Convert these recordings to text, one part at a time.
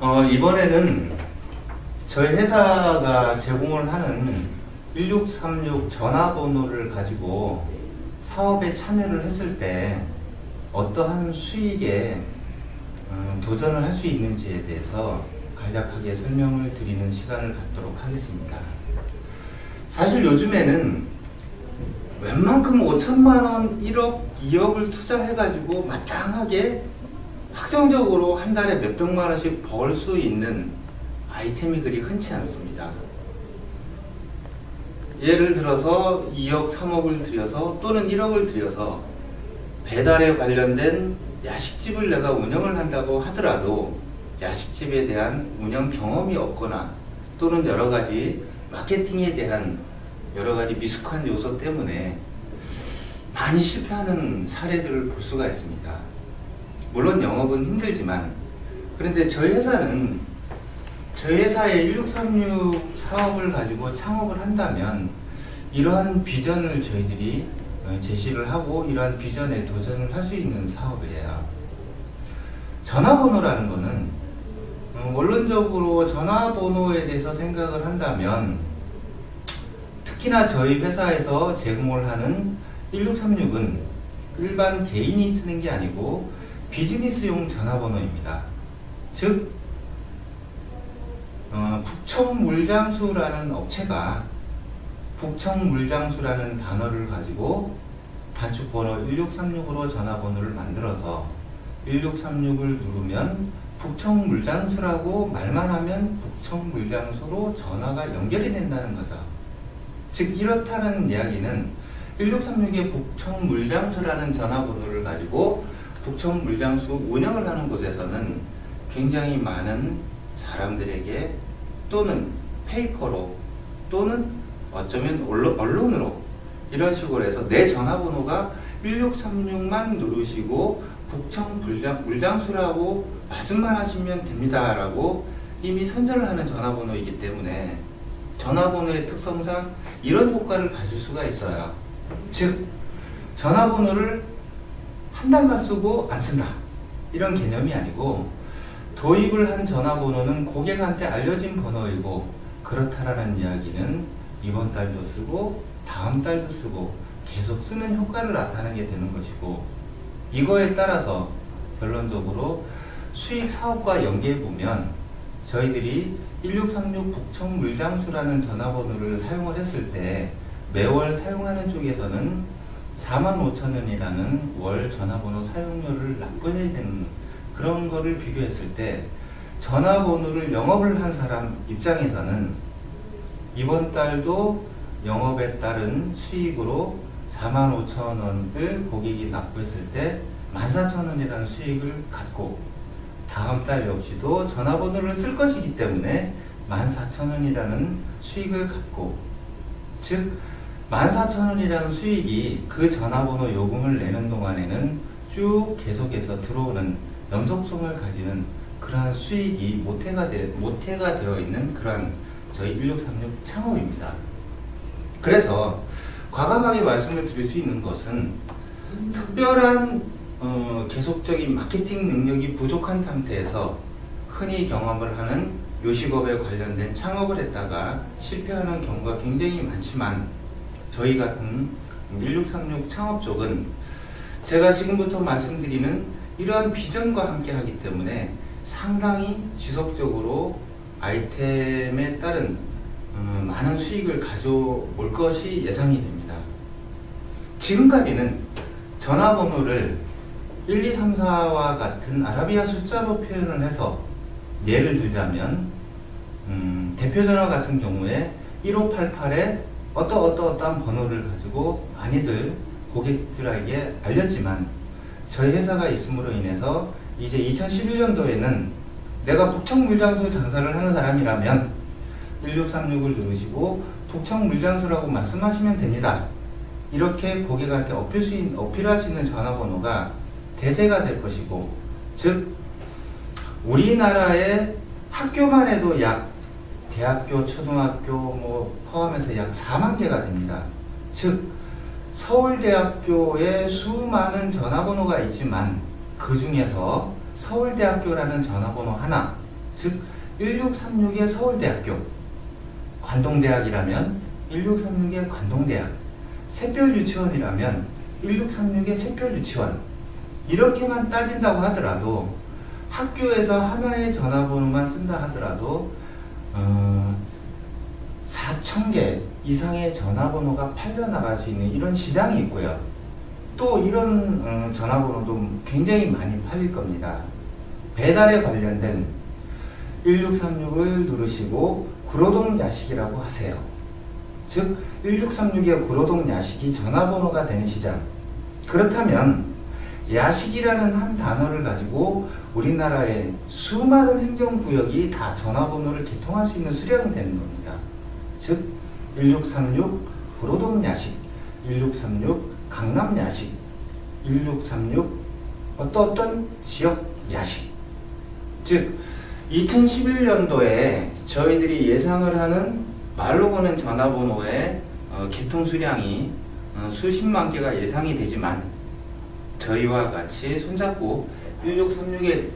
어, 이번에는 저희 회사가 제공을 하는 1636 전화번호를 가지고 사업에 참여를 했을 때 어떠한 수익에 음, 도전을 할 수 있는지에 대해서 간략하게 설명을 드리는 시간을 갖도록 하겠습니다. 사실 요즘에는 웬만큼 5천만 원, 1억, 2억을 투자해가지고 마땅하게 확정적으로 한 달에 몇 백만 원씩 벌 수 있는 아이템이 그리 흔치 않습니다. 예를 들어서 2억, 3억을 들여서 또는 1억을 들여서 배달에 관련된 야식집을 내가 운영을 한다고 하더라도 야식집에 대한 운영 경험이 없거나 또는 여러 가지 마케팅에 대한 여러 가지 미숙한 요소 때문에 많이 실패하는 사례들을 볼 수가 있습니다. 물론 영업은 힘들지만 그런데 저희 회사는 저희 회사의 1636 사업을 가지고 창업을 한다면 이러한 비전을 저희들이 어, 제시를 하고 이러한 비전에 도전을 할 수 있는 사업이에요. 전화번호라는 거는 어, 원론적으로 전화번호에 대해서 생각을 한다면 특히나 저희 회사에서 제공을 하는 1636은 일반 개인이 쓰는 게 아니고 비즈니스용 전화번호입니다. 즉, 어, 북청물장수라는 업체가 북청물장수라는 단어를 가지고 단축번호 1636으로 전화번호를 만들어서 1636을 누르면 북청물장수라고 말만 하면 북청물장수로 전화가 연결이 된다는 거죠. 즉 이렇다는 이야기는 1636의 북청 물장수라는 전화번호를 가지고 북청 물장수 운영을 하는 곳에서는 굉장히 많은 사람들에게 또는 페이퍼로 또는 어쩌면 언론- 언론으로 이런 식으로 해서 내 전화번호가 1636만 누르시고 북청 물장, 물장수라고 말씀만 하시면 됩니다라고 이미 선전을 하는 전화번호이기 때문에 전화번호의 특성상 이런 효과를 가질 수가 있어요. 즉 전화번호를 한 달만 쓰고 안 쓴다 이런 개념이 아니고 도입을 한 전화번호는 고객한테 알려진 번호이고 그렇다라는 이야기는 이번 달도 쓰고 다음 달도 쓰고 계속 쓰는 효과를 나타내게 되는 것이고 이거에 따라서 결론적으로 수익 사업과 연계해 보면 저희들이 1636 북청 물장수라는 전화번호를 사용을 했을 때 매월 사용하는 쪽에서는 45,000원이라는 월 전화번호 사용료를 납부해야 되는 그런 거를 비교했을 때 전화번호를 영업을 한 사람 입장에서는 이번 달도 영업에 따른 수익으로 45,000원을 고객이 납부했을 때 14,000원이라는 수익을 갖고 다음 달 역시도 전화번호를 쓸 것이기 때문에 14,000원이라는 수익을 갖고 즉 14,000원이라는 수익이 그 전화번호 요금을 내는 동안에는 쭉 계속해서 들어오는 연속성을 가지는 그러한 수익이 모태가, 되, 모태가 되어 있는 그러한 저희 1636 창업입니다. 그래서 과감하게 말씀을 드릴 수 있는 것은 특별한 어, 계속적인 마케팅 능력이 부족한 상태에서 흔히 경험을 하는 요식업에 관련된 창업을 했다가 실패하는 경우가 굉장히 많지만 저희 같은 1636 창업 쪽은 제가 지금부터 말씀드리는 이러한 비전과 함께 하기 때문에 상당히 지속적으로 아이템에 따른 음, 많은 수익을 가져올 것이 예상이 됩니다. 지금까지는 전화번호를 1, 2, 3, 4와 같은 아라비아 숫자로 표현을 해서 예를 들자면 음, 대표 전화 같은 경우에 1588에 어떠 어떠 어떠한 번호를 가지고 많이들 고객들에게 알렸지만 저희 회사가 있음으로 인해서 이제 2011년도에는 내가 북청 물장수 장사를 하는 사람이라면 1636을 누르시고 북청 물장수라고 말씀하시면 됩니다. 이렇게 고객한테 어필 수 있는, 어필할 수 있는 전화번호가 대세가 될 것이고 즉 우리나라의 학교만 해도 약 대학교, 초등학교 뭐 포함해서 약 4만 개가 됩니다. 즉 서울대학교에 수많은 전화번호가 있지만 그 중에서 서울대학교라는 전화번호 하나, 즉 1636의 서울대학교, 관동대학이라면 1636의 관동대학, 샛별유치원이라면 1636의 샛별유치원 이렇게만 따진다고 하더라도 학교에서 하나의 전화번호만 쓴다 하더라도 어, 4천 개 이상의 전화번호가 팔려나갈 수 있는 이런 시장이 있고요. 또 이런 어, 전화번호도 굉장히 많이 팔릴 겁니다. 배달에 관련된 1636을 누르시고 구로동 야식이라고 하세요. 즉 1636의 구로동 야식이 전화번호가 되는 시장. 그렇다면 야식이라는 한 단어를 가지고 우리나라의 수많은 행정구역이 다 전화번호를 개통할 수 있는 수량이 되는 겁니다. 즉, 1636 구로동 야식, 1636 강남 야식, 1636 어떤 어떤 지역 야식. 즉, 2011년도에 저희들이 예상을 하는 말로 거는 전화번호의 어, 개통 수량이 어, 수십만 개가 예상이 되지만 저희와 같이 손잡고 1636에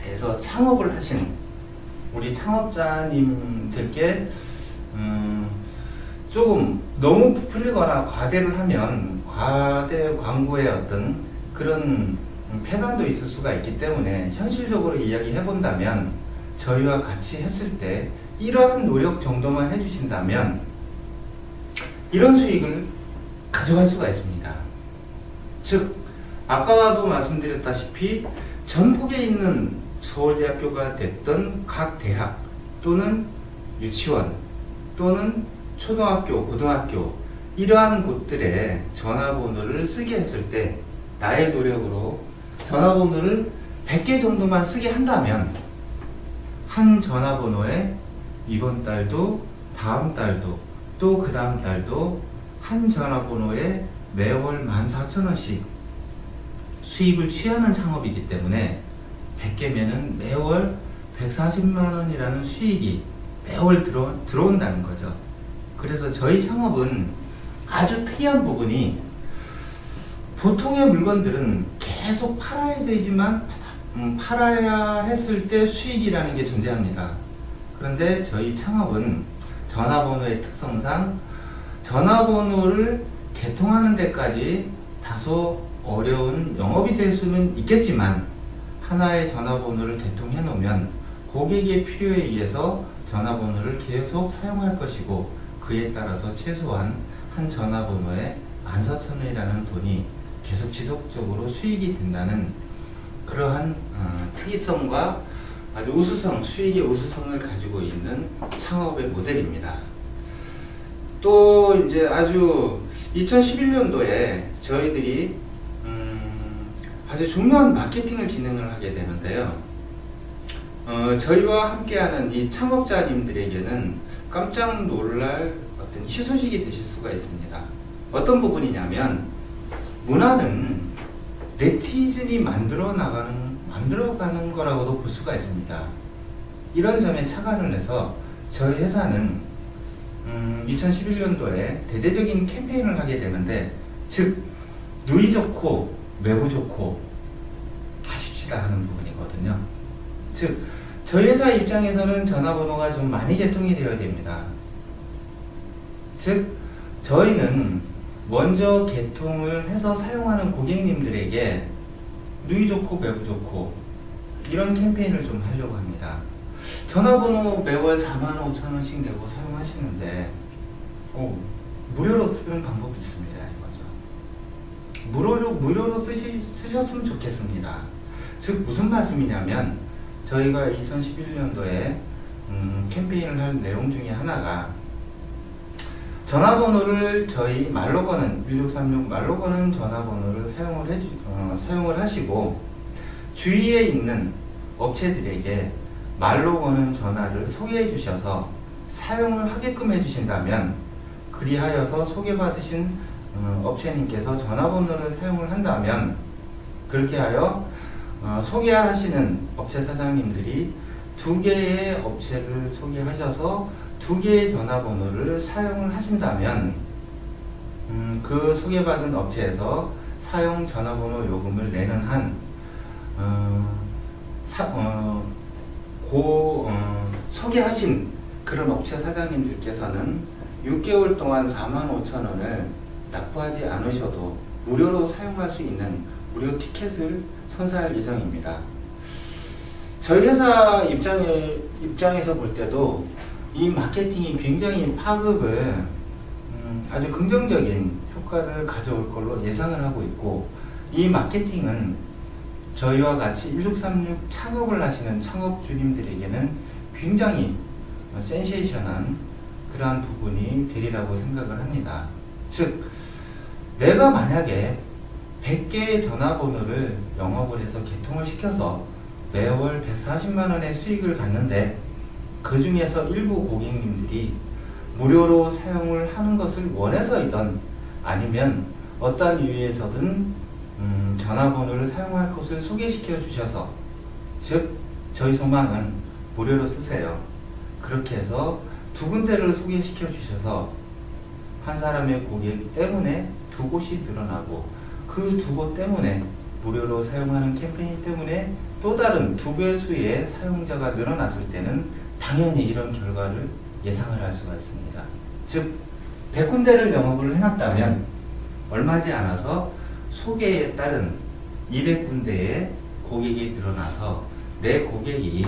대해서 창업을 하시는 우리 창업자님들께 음, 조금 너무 부풀리거나 과대를 하면 과대 광고의 어떤 그런 폐단도 있을 수가 있기 때문에 현실적으로 이야기해 본다면 저희와 같이 했을 때 이러한 노력 정도만 해주신다면 이런 수익을 가져갈 수가 있습니다. 즉 아까도 말씀드렸다시피 전국에 있는 서울대학교가 됐던 각 대학 또는 유치원 또는 초등학교, 고등학교 이러한 곳들의 전화번호를 쓰게 했을 때 나의 노력으로 전화번호를 100개 정도만 쓰게 한다면 한 전화번호에 이번 달도 다음 달도 또 그 다음 달도 한 전화번호에 매월 14,000원씩 수입을 취하는 창업이기 때문에 100개면은 매월 140만 원이라는 수익이 매월 들어, 들어온다는 거죠. 그래서 저희 창업은 아주 특이한 부분이 보통의 물건들은 계속 팔아야 되지만 음, 팔아야 했을 때 수익이라는 게 존재합니다. 그런데 저희 창업은 전화번호의 특성상 전화번호를 개통하는 데까지 다소 어려운 영업이 될 수는 있겠지만 하나의 전화번호를 개통해 놓으면 고객의 필요에 의해서 전화번호를 계속 사용할 것이고 그에 따라서 최소한 한 전화번호에 14,000원이라는 돈이 계속 지속적으로 수익이 된다는 그러한 어, 특이성과 아주 우수성, 수익의 우수성을 가지고 있는 창업의 모델입니다. 또 이제 아주 2011년도에 저희들이 음, 아주 중요한 마케팅을 진행을 하게 되는데요. 어, 저희와 함께하는 이 창업자님들에게는 깜짝 놀랄 어떤 희소식이 되실 수가 있습니다. 어떤 부분이냐면 문화는 네티즌이 만들어 나가는 만들어가는 거라고도 볼 수가 있습니다. 이런 점에 착안을 해서 저희 회사는 음, 2011년도에 대대적인 캠페인을 하게 되는데 즉 누이 좋고 매부 좋고 하십시다 하는 부분이거든요. 즉 저희 회사 입장에서는 전화번호가 좀 많이 개통이 되어야 됩니다. 즉 저희는 먼저 개통을 해서 사용하는 고객님들에게 누이 좋고 매부 좋고 이런 캠페인을 좀 하려고 합니다. 전화번호 매월 4만 5천 원씩 내고 사용하시는데 어, 무료로 쓰는 방법이 있습니다. 이거죠. 무료로 쓰시, 쓰셨으면 좋겠습니다. 즉 무슨 말씀이냐면 저희가 2011년도에 음, 캠페인을 할 내용 중에 하나가 전화번호를 저희 말로 거는 1636 말로 거는 전화번호를 사용을 해 어, 사용을 하시고 주위에 있는 업체들에게 말로 거는 전화를 소개해 주셔서 사용을 하게끔 해 주신다면 그리하여서 소개받으신 어, 업체님께서 전화번호를 사용을 한다면 그렇게 하여 어, 소개하시는 업체 사장님들이 두 개의 업체를 소개하셔서 두 개의 전화번호를 사용을 하신다면 음, 그 소개받은 업체에서 사용 전화번호 요금을 내는 한 어, 고 어, 소개하신 그런 업체 사장님들께서는 6개월 동안 4만 5천 원을 납부하지 않으셔도 무료로 사용할 수 있는 무료 티켓을 선사할 예정입니다. 저희 회사 입장에, 입장에서 볼 때도 이 마케팅이 굉장히 파급을 음, 아주 긍정적인 효과를 가져올 걸로 예상을 하고 있고 이 마케팅은 저희와 같이 1636 창업을 하시는 창업 주님들에게는 굉장히 센세이션한 그러한 부분이 되리라고 생각을 합니다. 즉, 내가 만약에 100개의 전화번호를 영업을 해서 개통을 시켜서 매월 140만 원의 수익을 갖는데 그 중에서 일부 고객님들이 무료로 사용을 하는 것을 원해서이던 아니면 어떠한 이유에서든 음, 전화번호를 사용할 것을 소개시켜 주셔서 즉 저희 소망은 무료로 쓰세요. 그렇게 해서 두 군데를 소개시켜 주셔서 한 사람의 고객 때문에 두 곳이 늘어나고 그 두 곳 때문에 무료로 사용하는 캠페인 때문에 또 다른 두 배수의 사용자가 늘어났을 때는 당연히 이런 결과를 예상을 할 수가 있습니다. 즉, 100군데를 영업을 해놨다면 얼마지 않아서 소개에 따른 200군데의 고객이 늘어나서 내 고객이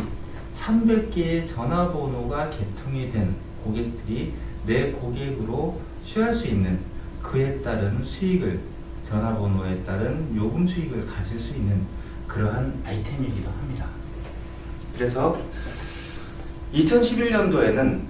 300개의 전화번호가 개통이 된 고객들이 내 고객으로 취할 수 있는 그에 따른 수익을 전화번호에 따른 요금 수익을 가질 수 있는 그러한 아이템이기도 합니다. 그래서 2011년도에는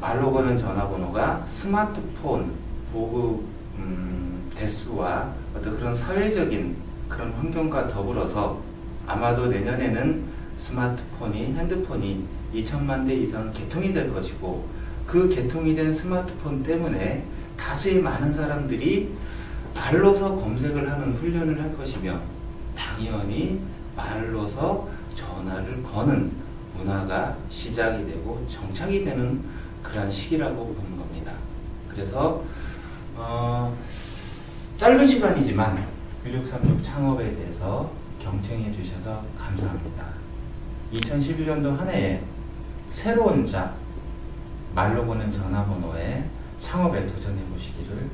말로 거는 전화번호가 스마트폰 보급 음, 대수와 어떤 그런 사회적인 그런 환경과 더불어서 아마도 내년에는 스마트폰이 핸드폰이 2천만 대 이상 개통이 될 것이고 그 개통이 된 스마트폰 때문에 다수의 많은 사람들이 말로서 검색을 하는 훈련을 할 것이며 당연히 말로서 전화를 거는 문화가 시작이 되고 정착이 되는 그러한 시기라고 보는 겁니다. 그래서 어, 짧은 시간이지만 1636 창업에 대해서 경청해 주셔서 감사합니다. 2011년도 한 해에 새로운 자 말로 보는 전화번호에 창업에 도전해 보시기를